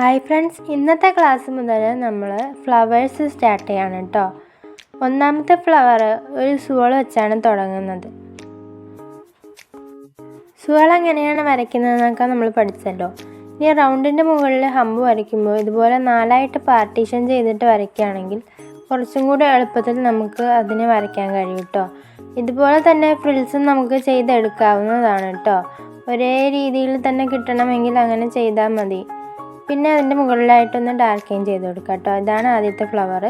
Hi friends ഇന്നത്തെ class മുതൽ നമ്മൾ ഫ്ലവേഴ്സ് സ്റ്റാർട്ട് ചെയ്യാണ് കേട്ടോ ഒന്നാമത്തെ ഫ്ലവർ ഒരു സുവൾ വെച്ചാണ് തുടങ്ങുന്നത്. സുവൾ എങ്ങനെയാണ് വരയ്ക്കുന്നതെന്നൊക്കെ നമ്മൾ പഠിച്ചല്ലോ. ഇനി റൗണ്ടിന്റെ മുകളിൽ ഹമ്പ് വരയ്ക്കുമ്പോൾ ഇതുപോലെ നാലായിട്ട് പാർട്ടീഷൻ ചെയ്തിട്ട് വരയ്ക്കുകയാണെങ്കിൽ കുറച്ചും കൂടി എളുപ്പത്തിൽ നമുക്ക് അതിനെ വരയ്ക്കാൻ കഴിയും കേട്ടോ ഇതുപോലെ തന്നെ ഫ്രിൽസും നമുക്ക് ചെയ്തെടുക്കാവുന്നതാണ് കേട്ടോ ഒരേ രീതിയിൽ തന്നെ കിട്ടണമെങ്കിൽ അങ്ങനെ ചെയ്താൽ മതി. പിന്നെ അതിന്റെ മുകളിലായിട്ടൊന്ന് ഡാർക്കെയിൻ ചെയ്ത് കൊടുക്കുക കേട്ടോ. ഇതാണ് ആദ്യത്തെ ഫ്ലവർ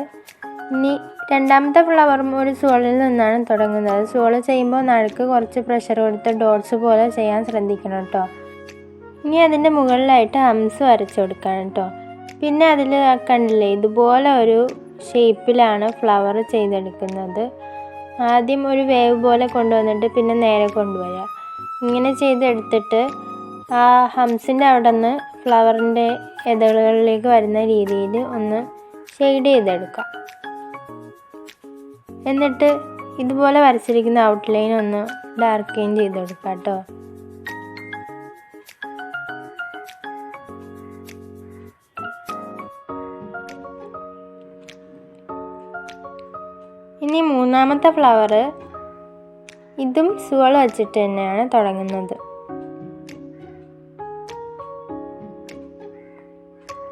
ഇനി രണ്ടാമത്തെ ഫ്ലവറും ഒരു സോളിൽ നിന്നാണ് തുടങ്ങുന്നത്. സോൾ ചെയ്യുമ്പോൾ നടുക്ക് കുറച്ച് പ്രഷർ കൊടുത്ത് ഡോട്ട്സ് പോലെ ചെയ്യാൻ ശ്രദ്ധിക്കണം കേട്ടോ. ഇനി അതിന്റെ മുകളിലായിട്ട് ഹംസ് വരച്ച് കൊടുക്കണം കേട്ടോ. പിന്നെ അതിൽ കണ്ടില്ലേ ഇതുപോലെ ഒരു ഷേപ്പിലാണ് ഫ്ലവർ ചെയ്തെടുക്കുന്നത്. ആദ്യം ഒരു വേവ് പോലെ കൊണ്ടുവന്നിട്ട് പിന്നെ നേരെ കൊണ്ടുവരിക ഇങ്ങനെ ചെയ്തെടുത്തിട്ട് ആ ഹംസിന്റെ അവിടെ നിന്ന് ഫ്ലവറിന്റെ ഇതളുകളിലേക്ക് വരുന്ന രീതിയിൽ ഒന്ന് ഷെയ്ഡ് ചെയ്തെടുക്കാം. എന്നിട്ട് ഇതുപോലെ വരച്ചിരിക്കുന്ന ഔട്ട്ലൈൻ ഒന്ന് ഡാർക്ക് ചെയ്ത് ചെയ്തെടുക്കാം കേട്ടോ. ഇനി മൂന്നാമത്തെ ഫ്ലവർ ഇതും സുവൾ വച്ചിട്ട് തന്നെയാണ് തുടങ്ങുന്നത്.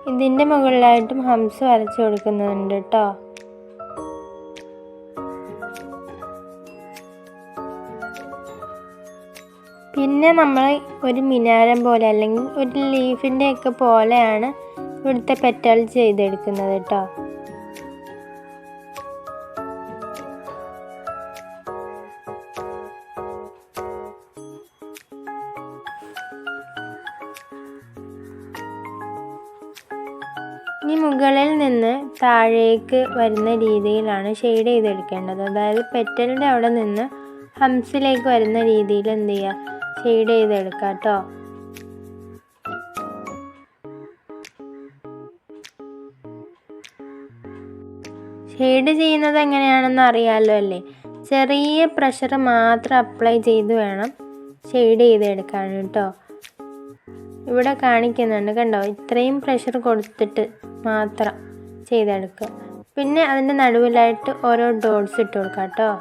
ഇതിന്റെ മുകളിലായിട്ടും ഹംസ് വരച്ചു കൊടുക്കുന്നുണ്ട് കേട്ടോ പിന്നെ നമ്മൾ ഒരു മിനാരം പോലെ അല്ലെങ്കിൽ ഒരു ലീഫിന്റെയൊക്കെ പോലെയാണ് ഇവിടുത്തെ പെറ്റൽ ചെയ്തെടുക്കുന്നത് കേട്ടോ ഇനി മുകളിൽ നിന്ന് താഴേക്ക് വരുന്ന രീതിയിലാണ് ഷെയ്ഡ് ചെയ്തെടുക്കേണ്ടത്. അതായത് പെറ്റലിന്റെ അവിടെ നിന്ന് ഹംസിലേക്ക് വരുന്ന രീതിയിൽ എന്ത് ചെയ്യുക? ഷെയ്ഡ് ചെയ്തെടുക്കുക കേട്ടോ. ഷെയ്ഡ് ചെയ്യുന്നത് എങ്ങനെയാണെന്ന് അറിയാമല്ലോ അല്ലേ? ചെറിയ പ്രഷർ മാത്രം അപ്ലൈ ചെയ്ത് വേണം ഷെയ്ഡ് ചെയ്തെടുക്കാൻ കേട്ടോ. ഇവിടെ കാണിക്കുന്നുണ്ട് കണ്ടോ? ഇത്രയും പ്രഷർ കൊടുത്തിട്ട് മാത്രം ചെയ്തെടുക്കുക. പിന്നെ അതിന്റെ നടുവിലായിട്ട് ഓരോ ഡോട്ട്സ് ഇട്ട് കൊടുക്കുക കേട്ടോ.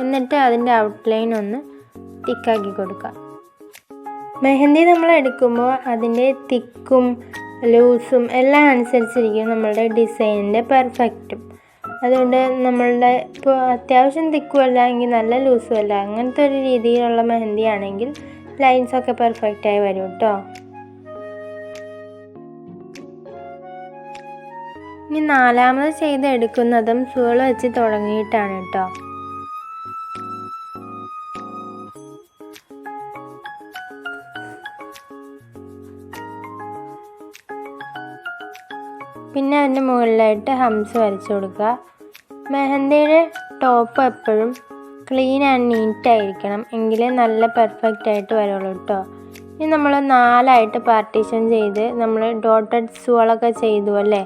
എന്നിട്ട് അതിന്റെ ഔട്ട്ലൈൻ ഒന്ന് തിക്കാക്കി കൊടുക്കുക. മെഹന്തി നമ്മൾ എടുക്കുമ്പോൾ അതിന്റെ തിക്കും ലൂസും എല്ലാം അനുസരിച്ചിരിക്കും നമ്മളുടെ ഡിസൈനിന്റെ പെർഫെക്റ്റും അതുകൊണ്ട് നമ്മളുടെ ഇപ്പോൾ അത്യാവശ്യം തിക്കും അല്ല എങ്കിൽ നല്ല ലൂസും അല്ല. അങ്ങനത്തെ ഒരു രീതിയിലുള്ള മെഹന്തി ആണെങ്കിൽ ലൈൻസൊക്കെ പെർഫെക്റ്റായി വരും കേട്ടോ. ഇനി നാലാമത് ചെയ്തെടുക്കുന്നതും സുകൾ വെച്ച് തുടങ്ങിയിട്ടാണ് കേട്ടോ പിന്നെ അതിന്റെ മുകളിലായിട്ട് ഹംസ് വരച്ചു കൊടുക്കുക. മെഹന്തിയുടെ ടോപ്പ് എപ്പോഴും ക്ലീൻ ആൻഡ് നീറ്റ് ആയിരിക്കണം. എങ്കിലേ നല്ല പെർഫെക്റ്റ് ആയിട്ട് വരുള്ളൂ കേട്ടോ ഇനി നമ്മൾ നാലായിട്ട് പാർട്ടീഷൻ ചെയ്ത് നമ്മൾ ഡോട്ടഡ് സുകളൊക്കെ ചെയ്തു അല്ലേ?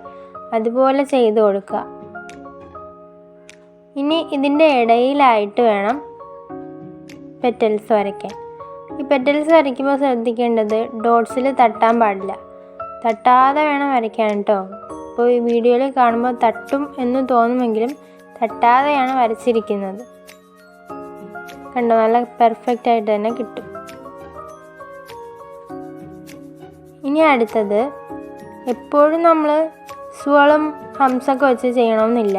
അതുപോലെ ചെയ്ത് കൊടുക്കുക. ഇനി ഇതിന്റെ ഇടയിലായിട്ട് വേണം പെറ്റൽസ് വരയ്ക്കാൻ. ഈ പെറ്റൽസ് വരയ്ക്കുമ്പോൾ ശ്രദ്ധിക്കേണ്ടത് ഡോട്ട്സിൽ തട്ടാൻ പാടില്ല. തട്ടാതെ വേണം വരയ്ക്കാൻ കേട്ടോ ഇപ്പോൾ ഈ വീഡിയോയിൽ കാണുമ്പോൾ തട്ടും എന്ന് തോന്നുമെങ്കിലും തട്ടാതെയാണ് വരച്ചിരിക്കുന്നത്. കണ്ടോ? നല്ല പെർഫെക്റ്റ് ആയിട്ട് തന്നെ കിട്ടും. ഇനി അടുത്തത് എപ്പോഴും നമ്മൾ സുവളും ഹംസൊക്കെ വെച്ച് ചെയ്യണമെന്നില്ല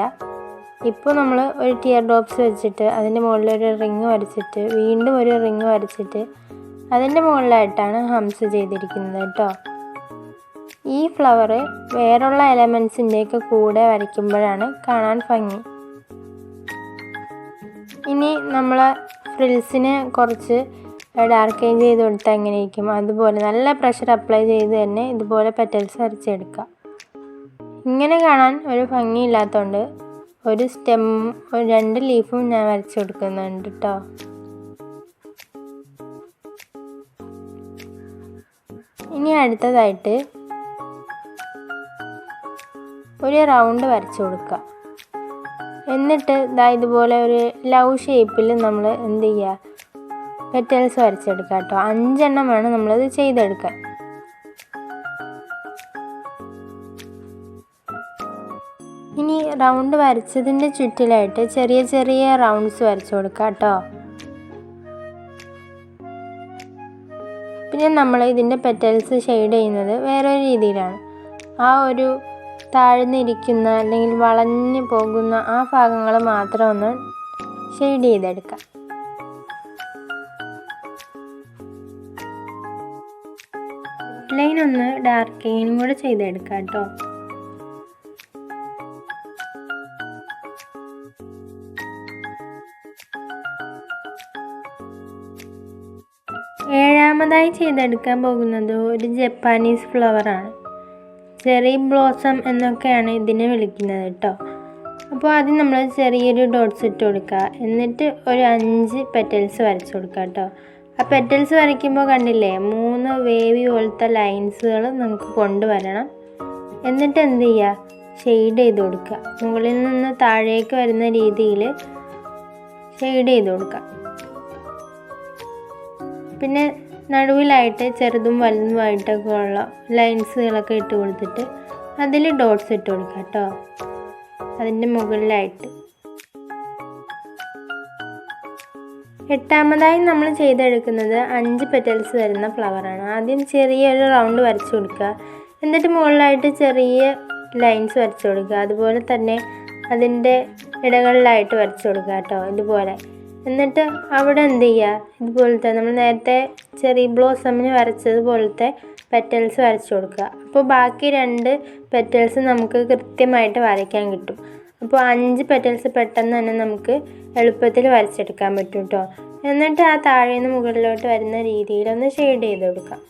ഇപ്പോൾ നമ്മൾ ഒരു ടിയർ ഡ്രോപ്സ് വെച്ചിട്ട് അതിന്റെ മുകളിൽ ഒരു റിങ് വരച്ചിട്ട് വീണ്ടും ഒരു റിങ് വരച്ചിട്ട് അതിന്റെ മുകളിലായിട്ടാണ് ഹംസ് ചെയ്തിരിക്കുന്നത് കേട്ടോ ഈ ഫ്ലവർ വേറുള്ള എലമെൻസിന്റെയൊക്കെ കൂടെ വരയ്ക്കുമ്പോഴാണ് കാണാൻ ഭംഗി. ഇനി നമ്മൾ ഫ്രിൽസിന് കുറച്ച് ഡാർക്ക് ചെയ്ത് കൊടുത്താൽ എങ്ങനെ ഇരിക്കും അതുപോലെ നല്ല പ്രഷർ അപ്ലൈ ചെയ്ത് തന്നെ ഇതുപോലെ പെറ്റൽസ് വരച്ചെടുക്കുക ഇങ്ങനെ കാണാൻ ഒരു ഭംഗിയില്ലാത്തതുകൊണ്ട് ഒരു സ്റ്റെം ഒരു രണ്ട് ലീഫും ഞാൻ വരച്ച് കൊടുക്കുന്നുണ്ട് കേട്ടോ ഇനി അടുത്തതായിട്ട് ഒരു റൗണ്ട് വരച്ചു കൊടുക്കുക എന്നിട്ട് ഇതാ ഇതുപോലെ ഒരു ലവ് ഷേപ്പിൽ നമ്മൾ എന്ത് ചെയ്യുക പെറ്റൽസ് വരച്ചെടുക്കാം കേട്ടോ അഞ്ചെണ്ണം വേണം നമ്മളത് ചെയ്തെടുക്കാൻ. ഇനി റൗണ്ട് വരച്ചതിന്റെ ചുറ്റിലായിട്ട് ചെറിയ ചെറിയ റൗണ്ട്സ് വരച്ചു കൊടുക്കാം കേട്ടോ. പിന്നെ നമ്മൾ ഇതിന്റെ പെറ്റൽസ് ഷെയ്ഡ് ചെയ്യുന്നത് വേറൊരു രീതിയിലാണ്. ആ ഒരു താഴ്ന്നിരിക്കുന്ന അല്ലെങ്കിൽ വളഞ്ഞു പോകുന്ന ആ ഭാഗങ്ങൾ മാത്രം ഒന്ന് ഷെയ്ഡ് ചെയ്തെടുക്കാം. ലൈൻ ഒന്ന് ഡാർക്ക് കൂടെ ചെയ്തെടുക്കാം കേട്ടോ. ഏഴാമതായി ചെയ്തെടുക്കാൻ പോകുന്നത് ഒരു ജപ്പാനീസ് ഫ്ലവറാണ് ചെറി ബ്ലോസം എന്നൊക്കെയാണ് ഇതിനെ വിളിക്കുന്നത് കേട്ടോ. അപ്പോൾ ആദ്യം നമ്മൾ ചെറിയൊരു ഡോട്ട്സ് ഇട്ട് കൊടുക്കുക. എന്നിട്ട് ഒരു അഞ്ച് പെറ്റൽസ് വരച്ചു കൊടുക്കുക കേട്ടോ. ആ പെറ്റൽസ് വരയ്ക്കുമ്പോൾ കണ്ടില്ലേ മൂന്ന് വേവി പോലത്തെ ലൈൻസുകൾ നമുക്ക് കൊണ്ടുവരണം. എന്നിട്ട് എന്ത് ചെയ്യുക? ഷെയ്ഡ് ചെയ്ത് കൊടുക്കുക. മുകളിൽ നിന്ന് താഴേക്ക് വരുന്ന രീതിയിൽ ഷെയ്ഡ് ചെയ്ത് കൊടുക്കുക. പിന്നെ നടുവിലായിട്ട് ചെറുതും വലുതുമായിട്ടൊക്കെ ഉള്ള ലൈൻസുകളൊക്കെ ഇട്ട് കൊടുത്തിട്ട് അതിൽ ഡോട്ട്സ് ഇട്ട് കൊടുക്കുക കേട്ടോ. അതിന്റെ മുകളിലായിട്ട്. എട്ടാമതായി നമ്മൾ ചെയ്തെടുക്കുന്നത് അഞ്ച് പെറ്റൽസ് വരുന്ന ഫ്ലവറാണ് ആദ്യം ചെറിയൊരു റൗണ്ട് വരച്ചു കൊടുക്കുക. എന്നിട്ട് മുകളിലായിട്ട് ചെറിയ ലൈൻസ് വരച്ചു കൊടുക്കുക. അതുപോലെ തന്നെ അതിന്റെ ഇടകളിലായിട്ട് വരച്ചു കൊടുക്കുക കേട്ടോ. ഇതുപോലെ. എന്നിട്ട് അവിടെ എന്ത് ചെയ്യുക ഇതുപോലത്തെ നമ്മൾ നേരത്തെ ചെറി ബ്ലോസമിന് വരച്ചതുപോലത്തെ പെറ്റൽസ് വരച്ചു കൊടുക്കുക. അപ്പോൾ ബാക്കി രണ്ട് പെറ്റൽസ് നമുക്ക് കൃത്യമായിട്ട് വരയ്ക്കാൻ കിട്ടും. അപ്പോൾ അഞ്ച് പെറ്റൽസ് പെട്ടെന്ന് തന്നെ നമുക്ക് എളുപ്പത്തിൽ വരച്ചെടുക്കാൻ പറ്റും കേട്ടോ എന്നിട്ട് ആ താഴെ നിന്ന് മുകളിലോട്ട് വരുന്ന രീതിയിൽ ഒന്ന് ഷെയ്ഡ് ചെയ്ത് കൊടുക്കാം.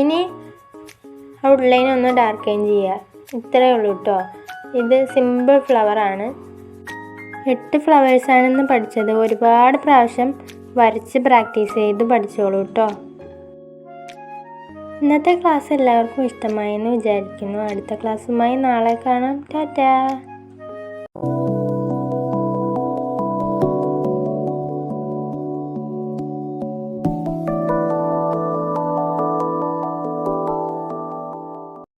ഇനി ഔട്ട്ലൈൻ ഒന്ന് ഡാർക്കൈൻ ചെയ്യുക. ഇത്രയേ ഉള്ളൂ കേട്ടോ ഇത് സിമ്പിൾ ഫ്ലവറാണ് എട്ട് ഫ്ലവേഴ്സാണെന്ന് പഠിച്ചത്. ഒരുപാട് പ്രാവശ്യം വരച്ച് പ്രാക്ടീസ് ചെയ്ത് പഠിച്ചോളൂ കേട്ടോ ഇന്നത്തെ ക്ലാസ് എല്ലാവർക്കും ഇഷ്ടമായെന്ന് വിചാരിക്കുന്നു. അടുത്ത ക്ലാസ്സുമായി നാളെ കാണാം. ടാറ്റാ.